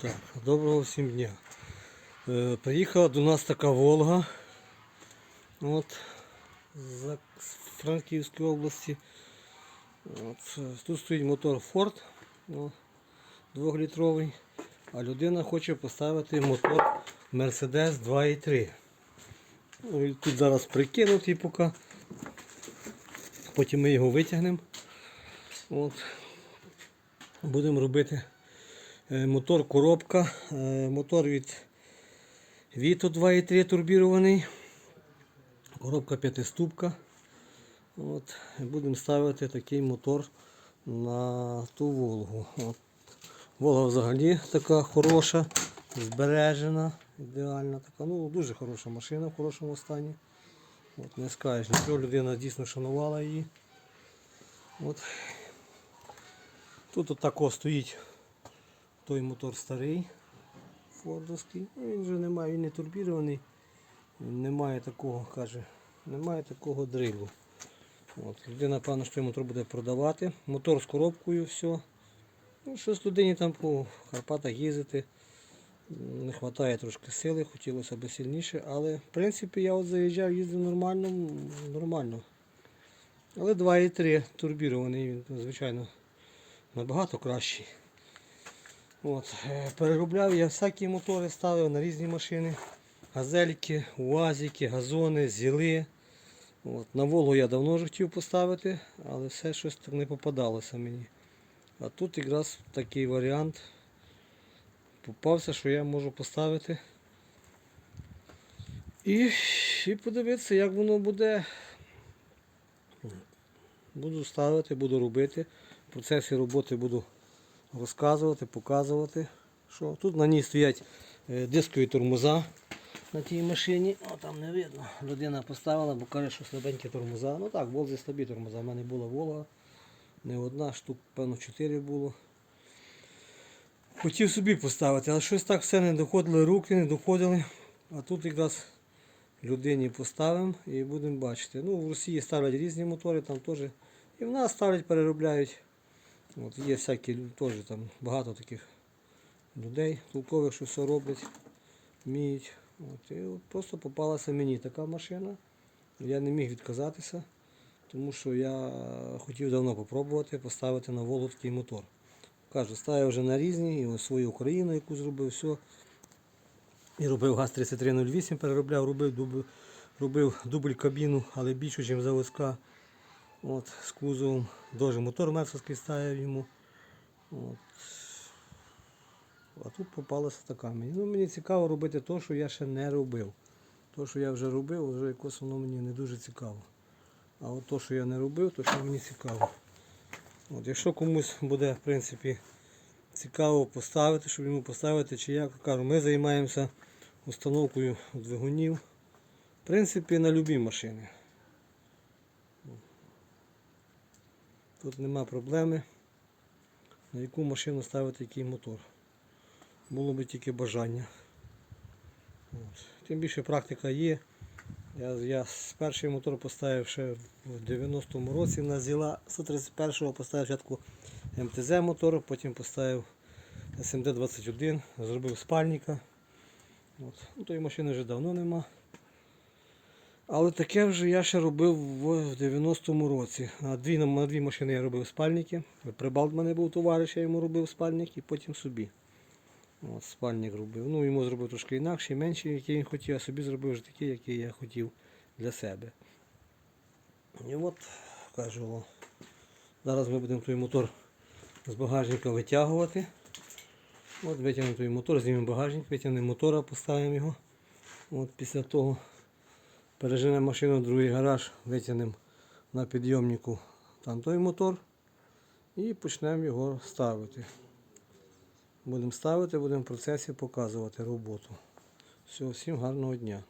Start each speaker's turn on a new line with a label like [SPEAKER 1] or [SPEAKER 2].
[SPEAKER 1] Так, доброго всім дня. Е, приїхала до нас така Волга. От, з Франківської області. От, тут стоїть мотор Ford ну, двохлітровий, а людина хоче поставити мотор Mercedes 2.3. Ну, Тут зараз прикинутий поки. Потім ми його витягнемо. От. Будемо робити Мотор коробка, е, мотор від Vito 2.3 турбірований. Коробка п'ятиступка. От, Будемо ставити такий мотор на ту Волгу. От. Волга взагалі така хороша, збережена, ідеальна така. Ну, дуже хороша машина в хорошому стані. От, Не скажеш, нічого, людина дійсно шанувала її. От. Тут отако стоїть той мотор старий, фордовський. Ну, Він вже немає, він не турбірований. Немає такого, каже, немає такого дрилу. От, людина, певно, що мотор буде продавати. Мотор з коробкою, все. Ну, щось людині там по Карпатах їздити. Не вистачає трошки сили, хотілося б сильніше, але в принципі я от заїжджав, їздив нормально, нормально. Але 2,3 турбірований, він, звичайно, набагато кращий. От, е, переробляв я всякі мотори ставив на різні машини. Газельки, УАЗики, газони, зіли. От, на Волгу я давно хотів поставити, але все щось так не попадалося мені. А тут якраз такий варіант попався, що я можу поставити. І, і подивитися, як воно буде. Буду ставити, буду робити. В процесі роботи буду розказувати, показувати. Що тут на ній стоять е, дискові тормоза на тій машині. О, там не видно. Людина поставила, бо каже, що слабенькі тормоза. Ну так, Волзі слабі тормоза. У мене була Волга. Не одна, штук, певно, чотири було. Хотів собі поставити, але щось так все не доходили, руки не доходили. А тут якраз людині поставимо і будемо бачити. Ну, в Росії ставлять різні мотори, там теж. І в нас ставлять, переробляють. От Є всякі теж там багато таких людей, толкових, що все роблять, вміють. От, і от просто попалася мені така машина. Я не міг відказатися, тому що я хотів давно попробувати поставити на Волгу такий мотор. Кажу, ставив вже на різні, і ось свою Україну, яку зробив, все. І робив ГАЗ-3308, переробляв, робив дубль, робив дубль кабіну, але більше, ніж заводська. От, з кузовом. Дуже мотор мерсовський ставив йому. От. А тут попалася така мені. Ну, мені цікаво робити те, що я ще не робив. То, що я вже робив, вже якось воно мені не дуже цікаво. А от то, що я не робив, то що мені цікаво. От, якщо комусь буде, в принципі, цікаво поставити, щоб йому поставити, чи як кажу, ми займаємося установкою двигунів. В принципі, на любі машини. Тут нема проблеми, на яку машину ставити який мотор. Було би тільки бажання. От. Тим більше практика є. Я, я перший мотор поставив ще в 90-му році на зіла 131-го поставив спочатку МТЗ мотор, потім поставив СМД-21, зробив спальника. От. Ну, тої машини вже давно нема. Але таке вже я ще робив в 90-му році. На дві, на дві машини я робив спальники. Прибалт мене був товариш, я йому робив спальник і потім собі. От, спальник робив. Ну, йому зробив трошки інакший, менший, який він хотів, а собі зробив вже такий, який я хотів для себе. І от, кажу, зараз ми будемо той мотор з багажника витягувати. От витягнемо той мотор, знімемо багажник, витягнемо мотора, поставимо його. От після того переженемо машину в другий гараж, витягнемо на підйомнику там той мотор і почнемо його ставити. Будемо ставити, будемо в процесі показувати роботу. Все, всім гарного дня.